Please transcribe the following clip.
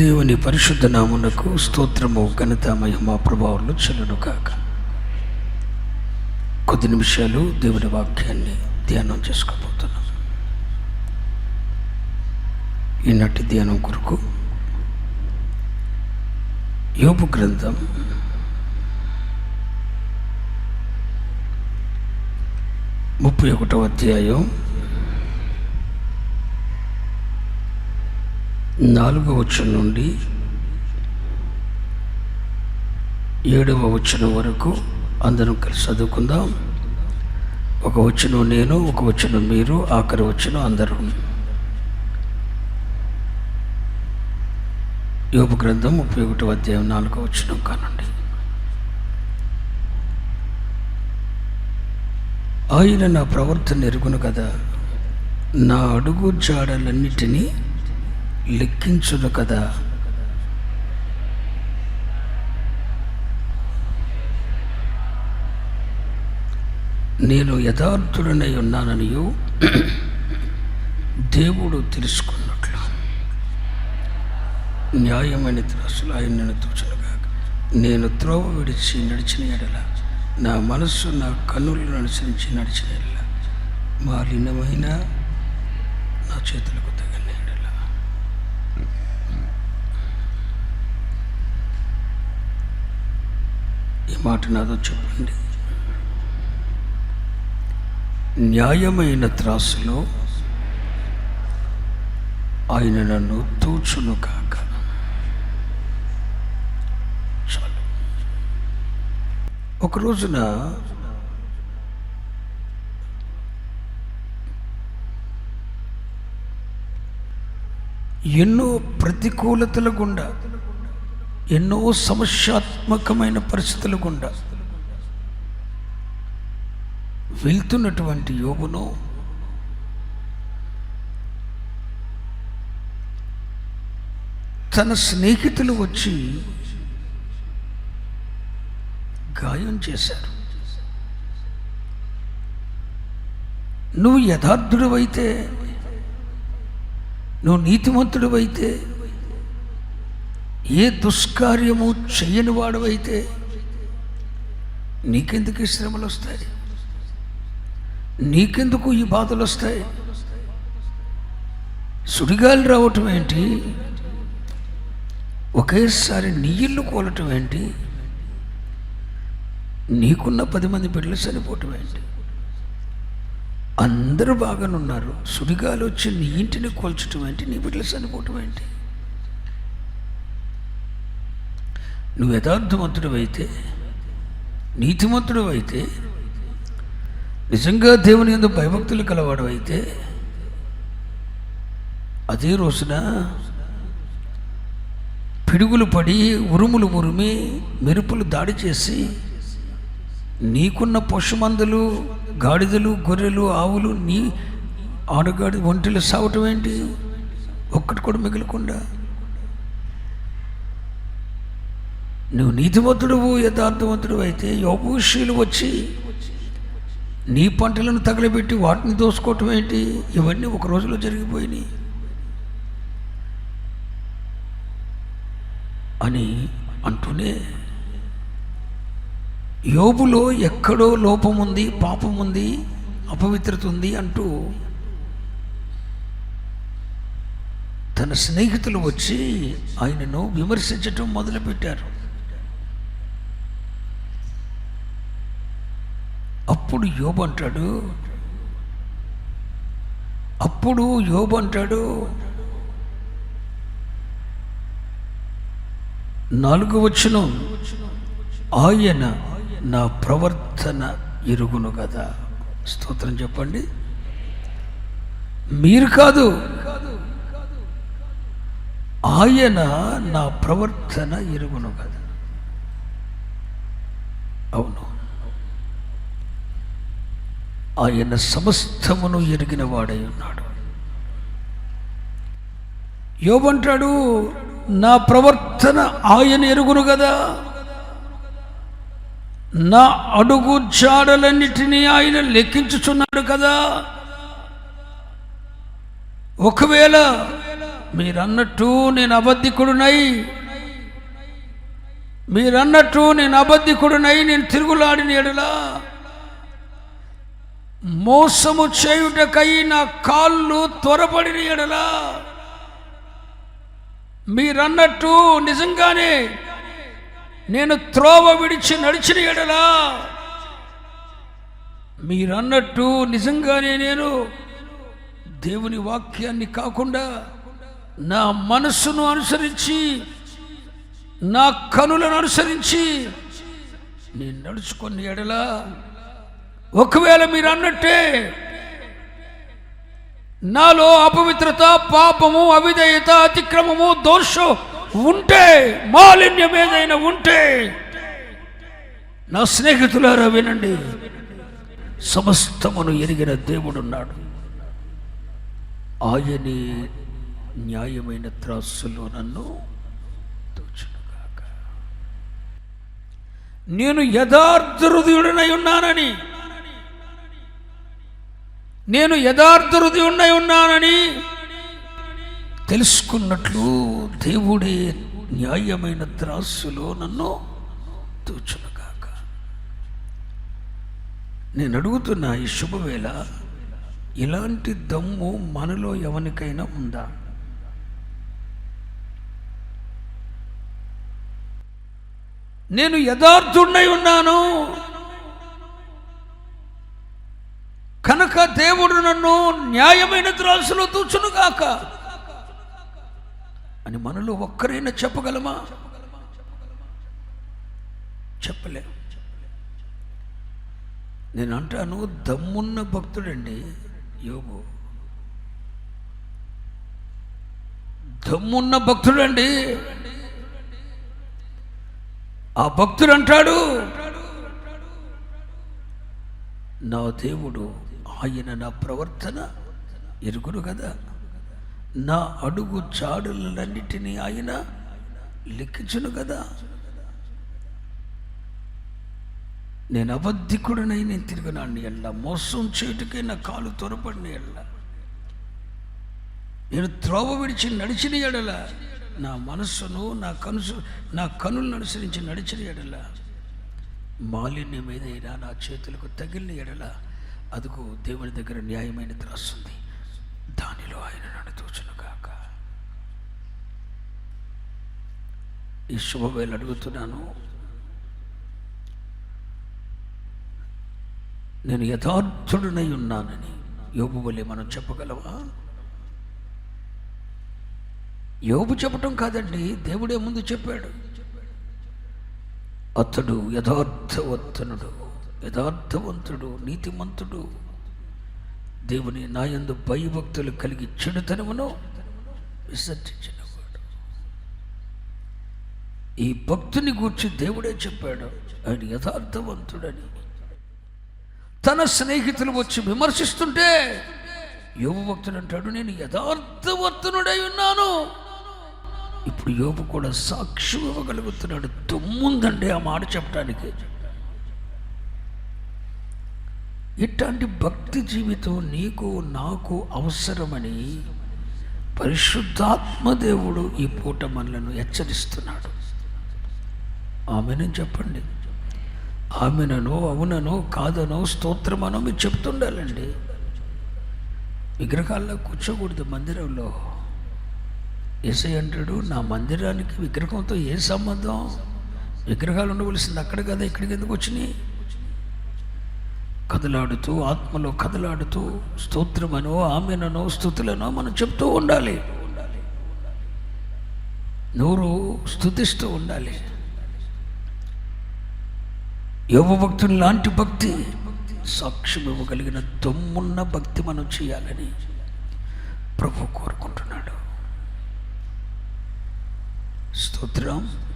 దేవుని పరిశుద్ధ నామునకు స్తోత్రము ఘనత మహిమ ప్రభావాలు చెల్లును కాక కొద్ది నిమిషాలు దేవుని వాక్యాన్ని ధ్యానం చేసుకోబోతున్నాం. ఈనాటి ధ్యానం కొరకు యోపు గ్రంథం ముప్పై ఒకటవ అధ్యాయం నాలుగవ వచనం నుండి ఏడవ వచనం వరకు అందరం కలిసి చదువుకుందాం. ఒక వచనం నేను ఒక వచనం మీరు ఆఖరి వచనం అందరూ. యోపు గ్రంథం ముప్పై ఒకటో అధ్యాయం నాలుగవ వచనం కానండి. ఆయన నా ప్రవర్తన ఎరుగును కదా నా అడుగు జాడలన్నిటినీ లెక్కించును కదా. నేను యథార్థుడనై ఉన్నాననియో దేవుడు తెలుసుకున్నట్లు. న్యాయమైన త్రాసులు ఆయన నేను తోచనుగా నేను త్రోవ విడిచి నడిచిన ఎడల నా మనస్సు నా కన్నులను అనుసరించి నడిచిన ఎడల మాలినమైన నా చేతులకు తగిన ఎడల ఈ మాట నాదో చెప్పండి. న్యాయమైన త్రాసులో ఆయన నన్ను తూచును కాక. చాలు. ఒక రోజున ఎన్నో ప్రతికూలతల గుండా ఎన్నో సమస్యాత్మకమైన పరిస్థితులు గుండా వెళ్తున్నటువంటి యోగును తన స్నేహితులు వచ్చి గాయం చేశారు. నువ్వు యథార్థుడివైతే నువ్వు నీతిమంతుడివైతే ఏ దుష్కార్యము చేయని వాడవైతే నీకెందుకు ఈ శ్రమలు వస్తాయి? నీకెందుకు ఈ బాధలు వస్తాయి? సుడిగాలి రావటం ఏంటి? ఒకేసారి నీళ్ళు ఇల్లు కూలటం ఏంటి? నీకున్న పది మంది బిడ్డలు చనిపోవటం ఏంటి? అందరూ బాగానున్నారు. సుడిగాలి వచ్చి నీ ఇంటిని కూల్చటం ఏంటి? నీ బిడ్డలు చనిపోవటం ఏంటి? నువ్వు యథార్థవంతుడు అయితే నీతిమంతుడు అయితే నిజంగా దేవుని ఎందు భయభక్తులు కలవాడు అయితే అదే రోజున పిడుగులు పడి ఉరుములు ఉరిమి మెరుపులు దాడి చేసి నీకున్న పశుమందులు గాడిదలు గొర్రెలు ఆవులు నీ ఆడగాడి ఒంటిలు సావటం ఏంటి? ఒక్కటి కూడా మిగలకుండా. నువ్వు నీతివంతుడువు యథార్థవంతుడు అయితే యోగశీలు వచ్చి నీ పంటలను తగలబెట్టి వాటిని దోసుకోవటం ఏంటి? ఇవన్నీ ఒక రోజులో జరిగిపోయినాయి. అని అంటూనే యోబులో ఎక్కడో లోపం ఉంది పాపం ఉంది అపవిత్రత ఉంది అంటూ తన స్నేహితులు వచ్చి ఆయనను విమర్శించటం మొదలుపెట్టారు. అప్పుడు యోబు అంటాడు. అప్పుడు యోబు అంటాడు. నాలుగు వచ్చిన ఆయన నా ప్రవర్తన ఎరుగును కదా. స్తోత్రం చెప్పండి. మీరు కాదు ఆయన నా ప్రవర్తన ఎరుగును కదా. అవును. ఆయన సమస్తమును ఎరిగిన వాడై ఉన్నాడు. యోబంటాడు నా ప్రవర్తన ఆయన ఎరుగును కదా నా అడుగు జాడలన్నిటినీ ఆయన లెక్కించుచున్నాడు కదా. ఒకవేళ మీరన్నట్టు నేను అబద్ధికుడునై మీరన్నట్టు నేను అబద్ధికుడునై నేను తిరుగులాడిన ఎడలా మోసము చేయుటకై నా కాళ్ళు త్వరపడిన ఎడలా. మీరన్నట్టు నిజంగానే నేను త్రోవ విడిచి నడిచిన ఎడలా. మీరన్నట్టు నిజంగానే నేను దేవుని వాక్యాన్ని కాకుండా నా మనస్సును అనుసరించి నా కనులను అనుసరించి నేను నడుచుకున్న ఎడలా. ఒకవేళ మీరు అన్నట్టే నాలో అపవిత్రత పాపము అవిధేయత అతిక్రమము దోషం ఉంటే మాలిన్యం ఏదైనా ఉంటే నా స్నేహితులారా వినండి సమస్తమును ఎరిగిన దేవుడున్నాడు. ఆయనే న్యాయమైన త్రాసులో నన్ను తోచునుగాక నేను యథార్థ హృదయుడనై ఉన్నానని నేను యథార్థ హృదయుడనై ఉన్నానని తెలుసుకున్నట్లు దేవుడే న్యాయమైన త్రాసులో నన్ను తూచునుగాక నేను అడుగుతున్న ఈ శుభవేళ ఇలాంటి దమ్ము మనలో ఎవరికైనా ఉందా? నేను యథార్థుడై ఉన్నాను. న్యాయమైన త్రాసులో తూచునుగాక అని మనలో ఒక్కరైనా చెప్పగలమా? చెప్పలే. నేను అంటాను దమ్మున్న భక్తుడండి యోగు దమ్మున్న భక్తుడండి. ఆ భక్తుడు అంటాడు నా దేవుడు ఆయన నా ప్రవర్తన ఎరుగును కదా. నా అడుగు చాడులన్నిటినీ ఆయన లెక్కించును కదా. నేను అబద్ధికుడినై నేను తిరిగినాన్ని ఎల్ల మోసం చేటుకే నా కాలు త్వరపడిన ఎల్ల నేను త్రోవ విడిచి నడిచిన ఎడల. నా మనస్సును నా కనుసు నా కనులను అనుసరించి నడిచిన ఎడల. మాలిన్యం ఏదైనా నా చేతులకు తగిలిన ఎడల. అదుకు దేవుని దగ్గర న్యాయమైన త్రాస్తుంది దానిలో ఆయన నన్ను కాక ఈ శుభవేలు అడుగుతున్నాను నేను యథార్థుడునై ఉన్నానని యోబు వలె మనం చెప్పగలవా? యోబు చెప్పటం కాదండి దేవుడే ముందు చెప్పాడు. అతడు యథార్థవంతనుడు యథార్థవంతుడు నీతిమంతుడు. దేవుని నాయందు భయభక్తులు కలిగి చెడుతనమును విసర్జించినవాడు. ఈ భక్తుని గూర్చి దేవుడే చెప్పాడు ఆయన యథార్థవంతుడని. తన స్నేహితులు వచ్చి విమర్శిస్తుంటే యోగు భక్తుడు అంటాడు నేను యథార్థవర్తనుడై ఉన్నాను. ఇప్పుడు యోగు కూడా సాక్షి ఇవ్వగలుగుతున్నాడు. దుమ్ముందండి ఆ మాట చెప్పడానికి ఇట్లాంటి భక్తి జీవితం నీకు నాకు అవసరమని పరిశుద్ధాత్మ దేవుడు ఈ పూట మనలను హెచ్చరిస్తున్నాడు. ఆమెను చెప్పండి. ఆమెననో అవుననో కాదనో స్తోత్రమనో మీరు చెప్తుండాలండి. విగ్రహాల్లో కూర్చోకూడదు మందిరంలో. ఏసై అంటాడు నా మందిరానికి విగ్రహంతో ఏ సంబంధం? విగ్రహాలు ఉండవలసింది అక్కడ కదా ఇక్కడికి ఎందుకు వచ్చినాయి? కదలాడుతూ ఆత్మలో కదలాడుతూ స్తోత్రమనో ఆమెననో స్థుతులనో మనం చెప్తూ ఉండాలి. నోరు స్థుతిస్తూ ఉండాలి. యోగ భక్తుని లాంటి భక్తి సాక్ష్యం ఇవ్వగలిగిన దమ్మున్న భక్తి మనం చేయాలని ప్రభు కోరుకుంటున్నాడు. స్తోత్రం.